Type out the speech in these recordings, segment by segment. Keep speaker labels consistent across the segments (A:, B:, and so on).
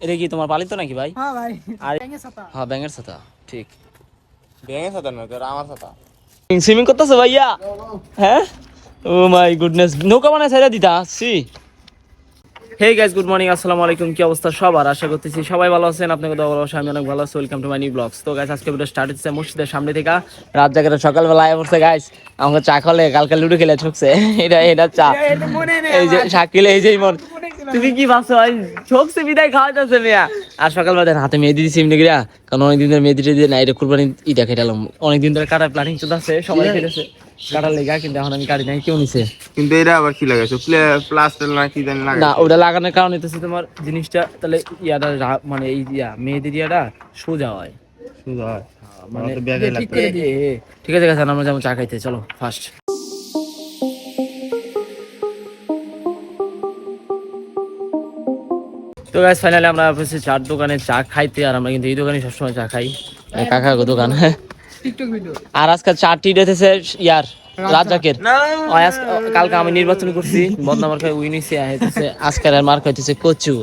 A: এটা কি তোমার পালিত নাকি ভাই?
B: হ্যাঁ ভাই।
A: আর
B: ব্যাঙের ছাতা।
A: হ্যাঁ ব্যাঙের ছাতা ঠিক।
C: ব্যাঙের সাথে নয় তোর আমার সাথে
A: সুইমিং করতেছো ভাইয়া? হ্যাঁ? ও মাই গুডনেস নৌকা মানে ছেড়ে দিতা সি হে গাইস গুড মর্নিং আসসালামু আলাইকুম কি অবস্থা সবার? আশা করতেছি সবাই ভালো আছেন আপনাকে তো ভালো আমি অনেক ভালো আছি welcome to my new blogs তো গাইস আজকে ভিডিও স্টার্ট হচ্ছে মসজিদের সামনে থেকে। রাত জায়গাটা সকালবেলা আয় পড়ছে গাইস আমাকে চা খলে কালকে লুডো খেলে ঠকছে এটা এটা চা। এই যে শাকিল এই যে মন তুমি কি ভাবছ? ভাই ঠকছে বিদায় খাওয়া যাচ্ছে মিয়া। আর সকালবেলা হাতে মেহেদি দিছি এমনি গিয়া কারণ অনেকদিন ধরে মেহেদি দিয়ে না এটা কুরবানি ইটা খেটালাম। অনেকদিন ধরে কাটার প্ল্যানিং চলতেছে সবাই খেটেছে। কাটার লেগা কিন্তু এখন আমি কাটি নাই কেউ নিছে।
C: কিন্তু এটা আবার কি লাগাইছো? প্লাস্টার না কি জানি
A: না ওটা লাগানোর কারণ হইতেছে তোমার জিনিসটা তাহলে ইয়াটা মানে এই ইয়া মেহেদির ইয়াটা সোজা হয়।
C: শুধু হয়।
A: মানে
B: ঠিক
A: আছে আমরা যেমন চা খাইতে চলো ফার্স্ট তো গাইস ফাইনালি আমরা বসে চার দোকানে চা খাইতে আর আমরা কিন্তু এই দোকানে সবসময় চা খাই। কাকা গো দোকান। আর আজকে চারটি ডেটেছে ইয়ার রাজাকের কালকে আমি নির্বাচন করছি। বদনা মার্কা উইন হইতেছে। আজকের আর মার্কা হইতেছে কচু।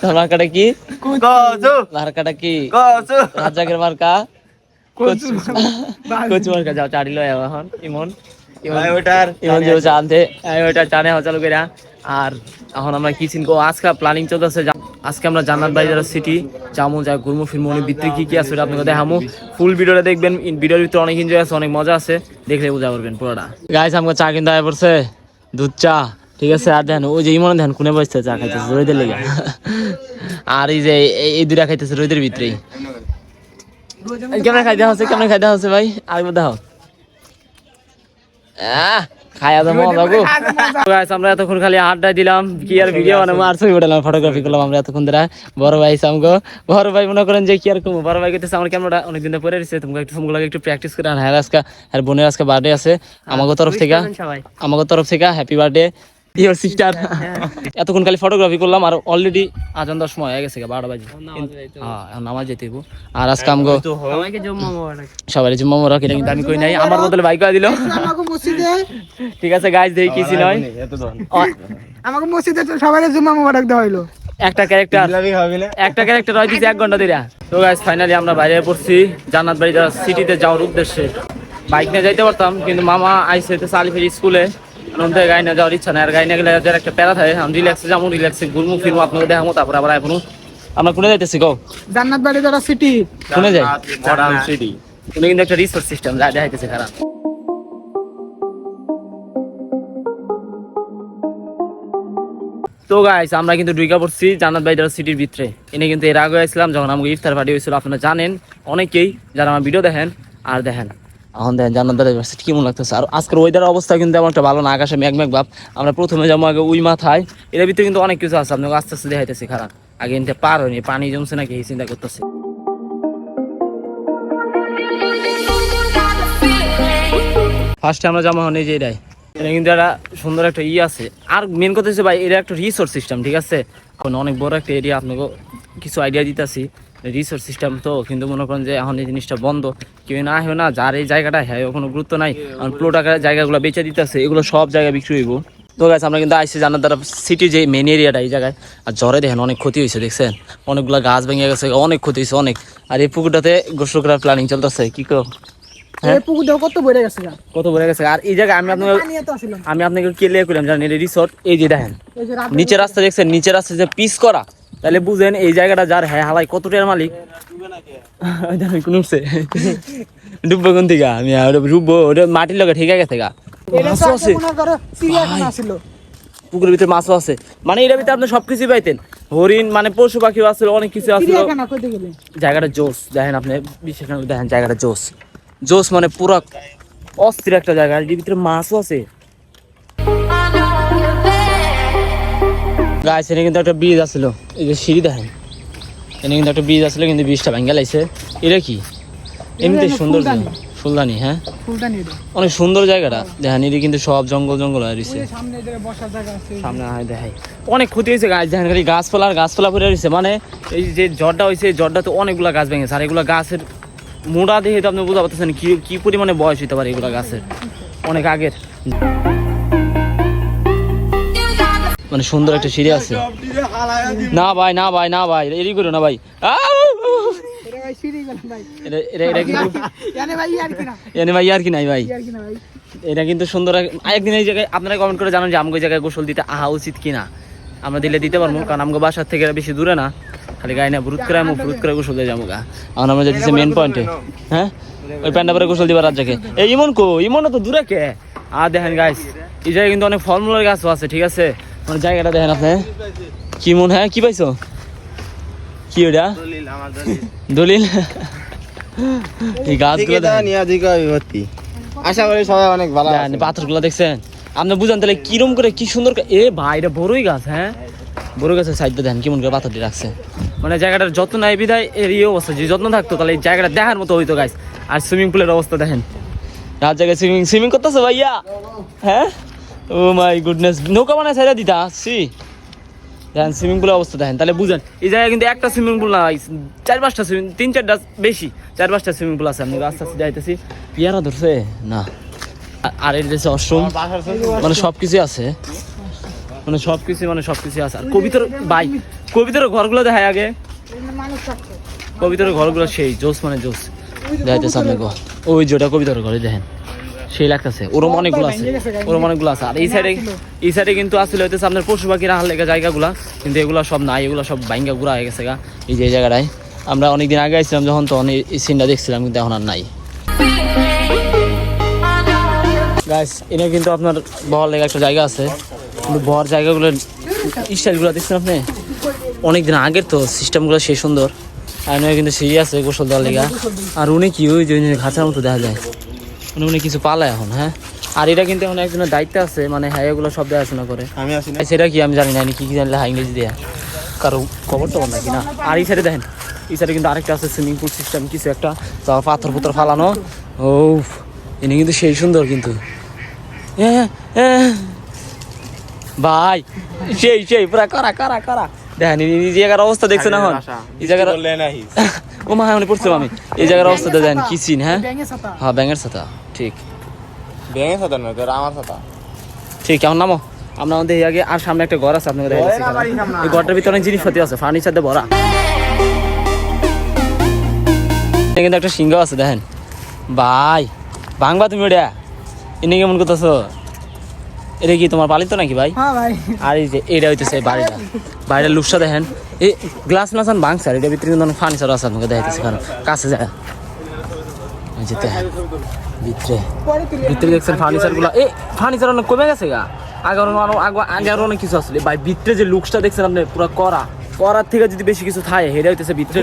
A: তোর মার্কাটা কি?
C: কচু।
A: মার্কাটা কি?
C: কচু।
A: রাজাকের মার্কা? কচু কচু। মার্কা। যাও চারি লয় এখন ইমন। ইমন চালু করে আর এখন আমরা কি চিনবো? আজকে প্ল্যানিং চলতেছে আজকে আমরা জান্নাত বাজার সিটি যামু যা ঘুরমু ফিরমু অনেক ভিতরে কি কি আছে ওটা আপনাকে দেখামু। ফুল ভিডিওটা দেখবেন ভিডিওর ভিতরে অনেক এনজয় আছে অনেক মজা আছে। দেখলে বুঝা পারবেন পুরোটা। গাইস আমাকে চা কিনতে আয় পড়ছে। দুধ চা ঠিক আছে? আর দেখেন ওই যে ইমন দেখেন কোনে বসছে? চা খাইতেছে রোদের লেগে। আর এই যে এই- দুটা খাইতেছে রোদের ভিতরেই। কেমন খাইতে হচ্ছে কেমন খাইতে হচ্ছে ভাই? আরেকবার দেখো খায়া তো মজা গো আমরা এতক্ষণ খালি আড্ডা দিলাম কি আর ভিডিও বানাবো আর ছবি ফটোগ্রাফি করলাম আমরা এতক্ষণ ধরে। বড় ভাই সামগো বড় ভাই মনে করেন যে কি আর কমু বড় ভাই আমার ক্যামেরাটা অনেক দিন পরে রয়েছে তোমাকে একটু তোমাকে একটু প্র্যাকটিস করে আর হ্যাঁ আজকে আর বোনের আজকে বার্থডে আছে আমাকে তরফ থেকে। তরফ থেকে হ্যাপি বার্থডে ইয়োর সিস্টার এতক্ষণ খালি ফটোগ্রাফি করলাম আর অলরেডি আজান দশ সময় হয়ে গেছে বারোটা বাজে। হ্যাঁ নামাজ যেতে হইবো। আর আজকে আমগো সবাই জুম্মা কিন্তু আমি কই নাই। আমার বদলে বাইক করে দিল।
B: আমাকে মসজিদে।
A: ঠিক আছে কিছু নয় অ-
B: আমাকে মসজিদে সবাই জুম্মা মোবারক দেওয়া হইল।
A: একটা ক্যারেক্টার একটা ক্যারেক্টার হয় দিছে এক ঘণ্টা দিরা তো গাইজ ফাইনালি আমরা বাইরে পড়ছি। জান্নাত বাড়ি সিটিতে যাওয়ার উদ্দেশ্যে। বাইক নিয়ে যাইতে পারতাম কিন্তু মামা আইসে তো সালিফের স্কুলে নন্দে গাই না যাওয়ার ইচ্ছা নাই আর গাই না গেলে যার একটা প্যারা থাকে আমি রিল্যাক্সে যাব রিল্যাক্সে ঘুরমু ফিরমু আপনাকে দেখাবো তারপর আবার এখনও আমরা কোনে যাইতেছি গো?
B: জান্নাত বাড়ি যারা সিটি
A: কোনে যাই?
C: মডার্ন সিটি
A: কোনে কিন্তু একটা রিসোর্স সিস্টেম যা দেখাইতেছে খারাপ তো গাইস আমরা কিন্তু ডুইকা পড়ছি জান্নাত বাইদার সিটির ভিতরে। এনে কিন্তু এর আগে আসলাম যখন আমাকে ইফতার পার্টি হয়েছিল আপনারা জানেন অনেকেই যারা আমার ভিডিও দেখেন আর দেখেন এখন দেখেন লাগতেছে? আর আজকের ওয়েদার অবস্থা কিন্তু তেমন একটা ভালো না, আকাশে ভাব। আমরা প্রথমে যাব আগে উই মাথায়। এর ভিতরে কিন্তু অনেক কিছু আছে, আপনাকে আস্তে আস্তে দেখাইতেছি, খারাপ। আগে এনতে পার হয়নি, পানি জমছে নাকি, এই চিন্তা করতেছে। ফার্স্টে আমরা জমা হন এই যে এটাই এটা কিন্তু একটা সুন্দর একটা ই আছে। আর মেন কথা হচ্ছে ভাই এটা একটা রিসোর্স সিস্টেম ঠিক আছে? অনেক বড় একটা এরিয়া আপনাকে কিছু আইডিয়া দিতেছি। রিসোর্স সিস্টেম তো কিন্তু মনে করেন যে এখন এই জিনিসটা বন্ধ। কেউ না হয় না যার এই জায়গাটা হ্যাঁ কোনো গুরুত্ব নাই। কারণ প্লো টাকার জায়গাগুলো বেচে দিতেছে এগুলো সব জায়গায় বিক্রি হইব। তো গাছ আমরা কিন্তু আইসি জানার দ্বারা সিটি যে মেন এরিয়াটা এই জায়গায় আর জ্বরে দেখেন অনেক ক্ষতি হয়েছে দেখছেন? অনেকগুলো গাছ ভেঙে গেছে অনেক ক্ষতি হয়েছে অনেক। আর এই পুকুরটাতে গোসল করার প্ল্যানিং চলতেছে কি কো
B: এই কত বেড়ে গেছে
A: কত বড় গেছে? আর এই জায়গায় আমি আপনাকে
B: পানি
A: আমি আপনাকে করলাম জানেন রিসোর্ট এই যে দেখেন। নিচে রাস্তা দেখছেন? নিচে রাস্তা যে পিস করা তাহলে বুঝেন এই জায়গাটা যার হ্যাঁ হালাই কত টাকার মালিক? ওই দেখেন কোন ডুববো কোন থেকে? আমি ডুববো ওটা মাটির লগে ঠিক গেছে গা। মাছও আছে। পুকুরের ভিতরে মাছও আছে। মানে এটার ভিতরে আপনি সবকিছু পাইতেন। হরিণ মানে পশু পাখিও আছে অনেক কিছু আছে
B: চিড়িয়াখানা কইতে গেলে?
A: জায়গাটা জোস। দেখেন আপনি বিশেষ দেখেন জায়গাটা জোস। জোস মানে পুরো অস্থির একটা জায়গা। এর ভিতরে মাছও আছে। গাছ এনে কিন্তু একটা ব্রিজ আসলো। এই যে সিঁড়ি দেখেন। এনে কিন্তু একটা ব্রিজ আসলো কিন্তু ব্রিজটা ভেঙে লাইছে এটা কি? এমনিতে সুন্দর
B: ফুলদানি।
A: হ্যাঁ? অনেক সুন্দর জায়গাটা। দেখেন এটা কিন্তু সব জঙ্গল জঙ্গল হয়ে রয়েছে।
B: সামনে যে বসার জায়গা আছে
A: সামনে হয় দেখাই অনেক ক্ষতি হয়েছে গাছ দেখেন খালি গাছপালা আর গাছপালা পড়ে রয়েছে। মানে এই যে জ্বরটা হয়েছে এই জ্বরটা তো অনেকগুলো গাছ ভেঙেছে। আর এগুলো গাছের মোড়া দেখে তো আপনি বুঝতে পারতেছেন কি কি পরিমাণে বয়স হইতে পারে এগুলো গাছের। অনেক আগের। মানে সুন্দর একটা সিঁড়ি আছে। না ভাই না ভাই না ভাই এরই করো না ভাই। বাসার থেকে বেশি দূরে না। গায়ে না করে করে গোসল মেন হ্যাঁ? ওই গোসল ইমন দূরে কে? দেখেন গাইস এই জায়গায় কিন্তু অনেক ফলমূলের গাছও আছে, ঠিক আছে? মানে জায়গাটা দেখেন আপনি। কি মন হ্যাঁ কি পাইছো? কি ওটা?
C: দলিল
A: এই গাছগুলো
C: আশা করি সবাই অনেক ভালো
A: পাথরগুলো দেখছেন? আপনি বুঝান তাহলে কিরম করে কি সুন্দর এ ভাই এটা বড়ই গাছ হ্যাঁ? বড় গাছের সাইডটা দেখেন কেমন করে পাথর দিয়ে রাখছে। মানে জায়গাটার যত্ন নাই বিদায় এর এই অবস্থা যদি যত্ন থাকতো তাহলে এই জায়গাটা দেখার মতো হইতো গাছ আর সুইমিং পুলের অবস্থা দেখেন। রাত জায়গায় সুইমিং সুইমিং করতেছে ভাইয়া? হ্যাঁ? Oh my goodness. নৌকা বানায় ছেড়ে দিতা সি দেখেন সুইমিং পুলের অবস্থা দেখেন তাহলে বুঝেন এই জায়গায় কিন্তু একটা সুইমিং পুল না চার পাঁচটা সুইমিং তিন চারটা বেশি চার পাঁচটা সুইমিং পুল আছে আমি আস্তে আস্তে যাইতেছি। ইয়ারা ধরছে? না। আর এর দেশে অশ্রম মানে সব কিছুই আছে মানে সব কিছু মানে সব কিছুই আছে। আর কবিতার ভাই কবিতার ঘরগুলো দেখায় আগে। কবিতার ঘরগুলো সেই জোস মানে জোস। দেখাইতেছে আপনাকে। ওই যেটা কবিতার ঘরে দেখেন। সেই লাগতেছে। ওরম অনেকগুলো আছে। ওরম অনেকগুলো আছে। আর এই সাইডে এই সাইডে কিন্তু আসলে হইতেছে আপনার পশু পাখি রাখার লেগে জায়গাগুলা। কিন্তু এগুলো সব নাই এগুলো সব বাইঙ্গা গুড়া হয়ে গেছে গা। এই যে জায়গাটায়। আমরা অনেকদিন আগে আসছিলাম যখন তখন এই- সিনটা দেখছিলাম কিন্তু এখন আর নাই। গাইস এনে কিন্তু আপনার বহর লেগে একটা জায়গা আছে। কিন্তু বহর জায়গাগুলোর স্টাইলগুলো দেখছেন আপনি? অনেকদিন আগের তো সিস্টেমগুলো সেই সুন্দর। আর কিন্তু সিঁড়ি আছে গোসল দেওয়ার লেগা। আর উনি কি ওই যে ঘাচার মতো দেখা যায়। মানে উনি কিছু পালায় এখন হ্যাঁ? আর এটা কিন্তু এখন একজনের দায়িত্ব আছে মানে হ্যাঁ এগুলো সব দেখাশোনা করে।
C: আমি আসি না।
A: সেটা কি আমি জানি না কি কি জানলে হ্যাঁ ইংরেজি দেয়া। কারও খবর টবর নাকি না? আর এই সাইডে দেখেন এই সাইডে কিন্তু আরেকটা আছে সুইমিং পুল সিস্টেম কিছু একটা। তারপর পাথর পুথর ফালানো। ও এনে কিন্তু সেই সুন্দর কিন্তু। এ, এ। ভাই সেই সেই পুরা করা করা করা। দেখেন এই জায়গার অবস্থা দেখছেন এখন? এই জায়গার ও মা আমি পড়ছিলাম আমি। এই জায়গার অবস্থা দেখেন কি চিন হ্যাঁ? হ্যাঁ ব্যাঙের সাথা ঠিক।
C: ব্যাঙের সাথে নয় তোর আমার সাথে
A: ঠিক কেমন নামো? আমরা আমাদের এই আগে আর সামনে একটা ঘর আছে আপনাকে
C: সামনে।
A: এই ঘরটার ভিতরে অনেক জিনিসপাতি আছে ফার্নিচার দিয়ে ভরা। কিন্তু একটা সিংহ আছে দেখেন। ভাই ভাঙবা তুমি ওটা? এনে কেমন করতেছো? এটা কি তোমার পালিত নাকি ভাই?
B: হ্যাঁ
A: আর এই যে এটা হইতেছে বাড়িটা। বাড়িটার লুকটা দেখেন। এই গ্লাস মাসান ভাঙছে আর এটা ভিতরে কিন্তু অনেক ফার্নিচার আছে আপনাকে দেখাইতেছে কারণ কাছে যায় এই যে দেখেন। ভিতরে। ভিতরে দেখছেন ফার্নিচারগুলো। এই ফার্নিচার অনেক কমে গেছে গা। আগে অনেক আরও আগে- আরও অনেক কিছু আসলে। ভাই ভিতরে যে লুকসটা দেখছেন আপনি পুরো করা করার থেকে যদি বেশি কিছু থাকে হেটা হইতেছে ভিতরে।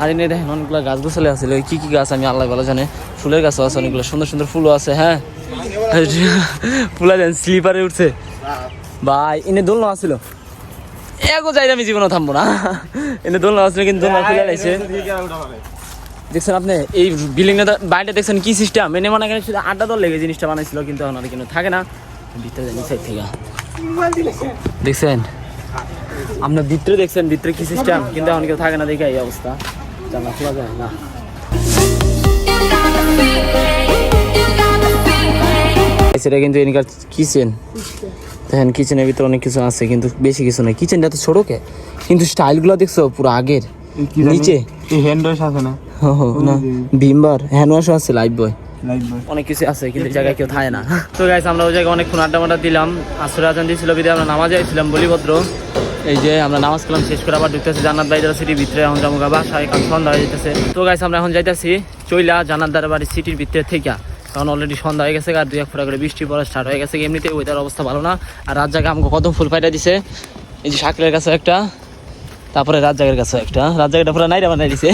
A: আর এনে দেখেন অনেকগুলো গাছ গোছালে আসলে কি কি গাছ আমি আল্লাহ ভালো জানে। ফুলের গাছও আছে অনেকগুলো। সুন্দর সুন্দর ফুলও আছে হ্যাঁ। ফুলা দেন স্লিপারে উঠছে। ভাই এনে দোলনা আসছিল এগো যাই আমি জীবনে থামবো না। এনে দোলনা আসলে কিন্তু দোলনা খুলে লাইছে। দেখছেন আপনি? এই বিল্ডিংটা বাইরে দেখছেন কি সিস্টেম এনে মানে এখানে শুধু আড্ডা দল লেগে জিনিসটা বানাইছিল কিন্তু এখন আর কিন্তু থাকে না। ভিতরে জানি সাইড থেকে। দেখছেন? আপনার ভিতরে দেখছেন ভিতরে কি সিস্টেম কিন্তু এখন কেউ থাকে না দেখে এই অবস্থা। জানলা খোলা যায় না। সেটা কিন্তু এনিকার কিচেন দেখেন কিচেনের ভিতরে অনেক কিছু আছে কিন্তু বেশি কিছু নাই। কিচেনটা তো ছোট কে কিন্তু স্টাইলগুলো দেখছ পুরো আগের। নিচে।
C: হ্যান্ড ওয়াশ আছে না?
A: না। ভিমবার। হ্যান্ড ওয়াশও আছে লাইফ বয় অনেক কিছু আছে কিন্তু জায়গায় কেউ থাকে না। তো গাইস আমরা ওই জায়গায় অনেকক্ষণ আড্ডা মাড্ডা দিলাম। আসরে আজান দিয়েছিল বিদে আমরা নামাজে আইছিলাম বলিভদ্র। এই যে আমরা নামাজ কালাম শেষ করে আবার ঢুকতেছি জান্নাত বাইদার সিটির ভিতরে এখন যাব বাসায় কারণ সন্ধ্যা হয়ে যেতেছে তো গাইস আমরা এখন যাইতেছি চইলা বাড়ির সিটির ভিতরে থেকে কারণ অলরেডি সন্ধ্যা হয়ে গেছে আর দুই এক ফোটা করে বৃষ্টি পড়া স্টার্ট হয়ে গেছে এমনিতে ওয়েদার অবস্থা ভালো না। আর রাত জায়গা আমাকে কত ফুল ফাইটা দিছে। এই যে শাকলের কাছে একটা তারপরে রাত জায়গার কাছে একটা। রাত জায়গাটা পুরো নাইরা বানাই দিছে।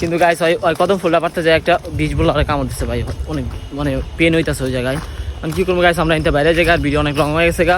A: কিন্তু গাইস ওই ওই কদম ফুলটা পারতে যায় একটা বীজ বলে আর কামড় দিচ্ছে ভাই। অনেক মানে পেন হইতাছে ওই জায়গায়। আমি কী করব গাইস আমরা এনতে বাইরে জায়গা আর ভিডিও অনেক লং হয়ে গেছে গা।